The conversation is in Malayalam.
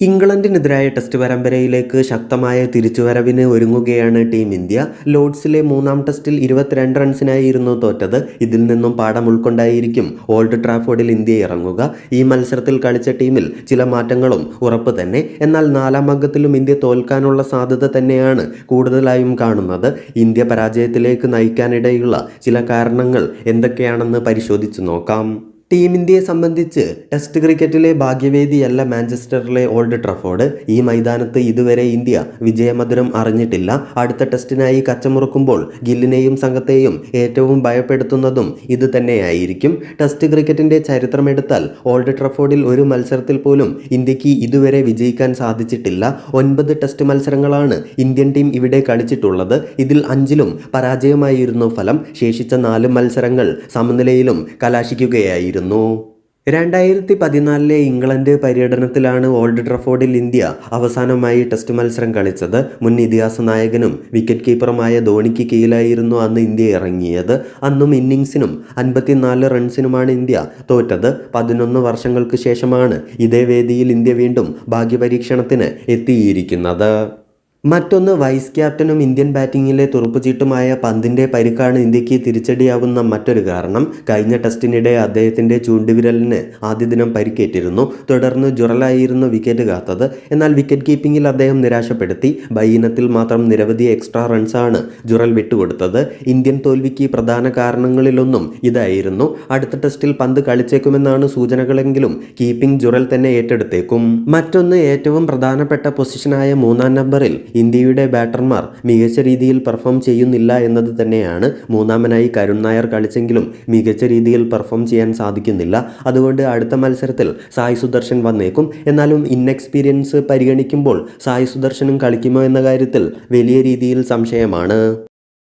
ഇംഗ്ലണ്ടിനെതിരായ ടെസ്റ്റ് പരമ്പരയിലേക്ക് ശക്തമായ തിരിച്ചുവരവിന് ഒരുങ്ങുകയാണ് ടീം ഇന്ത്യ. ലോർഡ്സിലെ മൂന്നാം ടെസ്റ്റിൽ ഇരുപത്തിരണ്ട് റൺസിനായിരുന്നു തോറ്റത്. ഇതിൽ നിന്നും പാഠം ഉൾക്കൊണ്ടായിരിക്കും ഓൾഡ് ട്രാഫോർഡിൽ ഇന്ത്യ ഇറങ്ങുക. ഈ മത്സരത്തിൽ കളിച്ച ടീമിൽ ചില മാറ്റങ്ങളും ഉറപ്പ് തന്നെ. എന്നാൽ നാലാം അംഗത്തിലും ഇന്ത്യ തോൽക്കാനുള്ള സാധ്യത തന്നെയാണ് കൂടുതലായും കാണുന്നത്. ഇന്ത്യ പരാജയത്തിലേക്ക് നയിക്കാനിടയുള്ള ചില കാരണങ്ങൾ എന്തൊക്കെയാണെന്ന് പരിശോധിച്ചു നോക്കാം. ടീം ഇന്ത്യയെ സംബന്ധിച്ച് ടെസ്റ്റ് ക്രിക്കറ്റിലെ ഭാഗ്യവേദിയല്ല മാഞ്ചസ്റ്ററിലെ ഓൾഡ് ട്രഫോർഡ്. ഈ മൈതാനത്ത് ഇതുവരെ ഇന്ത്യ വിജയമധുരം അറിഞ്ഞിട്ടില്ല. അടുത്ത ടെസ്റ്റിനായി കച്ചമുറുക്കുമ്പോൾ ഗില്ലിനെയും സംഘത്തെയും ഏറ്റവും ഭയപ്പെടുത്തുന്നതും ഇത് തന്നെയായിരിക്കും. ടെസ്റ്റ് ക്രിക്കറ്റിന്റെ ചരിത്രമെടുത്താൽ ഓൾഡ് ട്രഫോർഡിൽ ഒരു മത്സരത്തിൽ പോലും ഇന്ത്യയ്ക്ക് ഇതുവരെ വിജയിക്കാൻ സാധിച്ചിട്ടില്ല. ഒൻപത് ടെസ്റ്റ് മത്സരങ്ങളാണ് ഇന്ത്യൻ ടീം ഇവിടെ കളിച്ചിട്ടുള്ളത്. ഇതിൽ അഞ്ചിലും പരാജയമായിരുന്നു ഫലം. ശേഷിച്ച നാല് മത്സരങ്ങൾ സമനിലയിലും കലാശിക്കുകയായിരുന്നു. രണ്ടായിരത്തി പതിനാലിലെ ഇംഗ്ലണ്ട് പര്യടനത്തിലാണ് ഓൾഡ് ട്രഫോർഡിൽ ഇന്ത്യ അവസാനമായി ടെസ്റ്റ് മത്സരം കളിച്ചത്. മുൻ ഇതിഹാസ നായകനും വിക്കറ്റ് കീപ്പറുമായ ധോണിക്ക് കീഴിലായിരുന്നു അന്ന് ഇന്ത്യ ഇറങ്ങിയത്. അന്നും ഇന്നിങ്സിനും അൻപത്തിനാല് റൺസിനുമാണ് ഇന്ത്യ തോറ്റത്. പതിനൊന്ന് വർഷങ്ങൾക്ക് ശേഷമാണ് ഇതേ വേദിയിൽ ഇന്ത്യ വീണ്ടും ഭാഗ്യപരീക്ഷണത്തിന് എത്തിയിരിക്കുന്നത്. മറ്റൊന്ന് വൈസ് ക്യാപ്റ്റനും ഇന്ത്യൻ ബാറ്റിങ്ങിലെ തുറുപ്പുചീട്ടുമായ പന്തിന്റെ പരിക്കാണ് ഇന്ത്യയ്ക്ക് തിരിച്ചടിയാവുന്ന മറ്റൊരു കാരണം. കഴിഞ്ഞ ടെസ്റ്റിനിടെ അദ്ദേഹത്തിന്റെ ചൂണ്ടുവിരലിന് ആദ്യ ദിനം പരിക്കേറ്റിരുന്നു. തുടർന്ന് ജുറലായിരുന്നു വിക്കറ്റ് കാത്തത്. എന്നാൽ വിക്കറ്റ് കീപ്പിംഗിൽ അദ്ദേഹം നിരാശപ്പെടുത്തി. ബൈയിനത്തിൽ മാത്രം നിരവധി എക്സ്ട്രാ റൺസാണ് ജുറൽ വിട്ടുകൊടുത്തത്. ഇന്ത്യൻ തോൽവിക്ക് പ്രധാന കാരണങ്ങളിലൊന്നും ഇതായിരുന്നു. അടുത്ത ടെസ്റ്റിൽ പന്ത് കളിച്ചേക്കുമെന്നാണ് സൂചനകളെങ്കിലും കീപ്പിംഗ് ജുറൽ തന്നെ ഏറ്റെടുത്തേക്കും. മറ്റൊന്ന് ഏറ്റവും പ്രധാനപ്പെട്ട പൊസിഷനായ മൂന്നാം നമ്പറിൽ ഇന്ത്യയുടെ ബാറ്റർമാർ മികച്ച രീതിയിൽ പെർഫോം ചെയ്യുന്നില്ല എന്നത് തന്നെയാണ് മൂന്നാമനായി കരുൺ നായർ കളിച്ചെങ്കിലും മികച്ച രീതിയിൽ പെർഫോം ചെയ്യാൻ സാധിക്കുന്നില്ല. അതുകൊണ്ട് അടുത്ത മത്സരത്തിൽ സായി സുദർശൻ വന്നേക്കും. എന്നാലും ഇൻഎക്സ്പീരിയൻസ് പരിഗണിക്കുമ്പോൾ സായി സുദർശനും കളിക്കുമോ എന്ന കാര്യത്തിൽ വലിയ രീതിയിൽ സംശയമാണ്.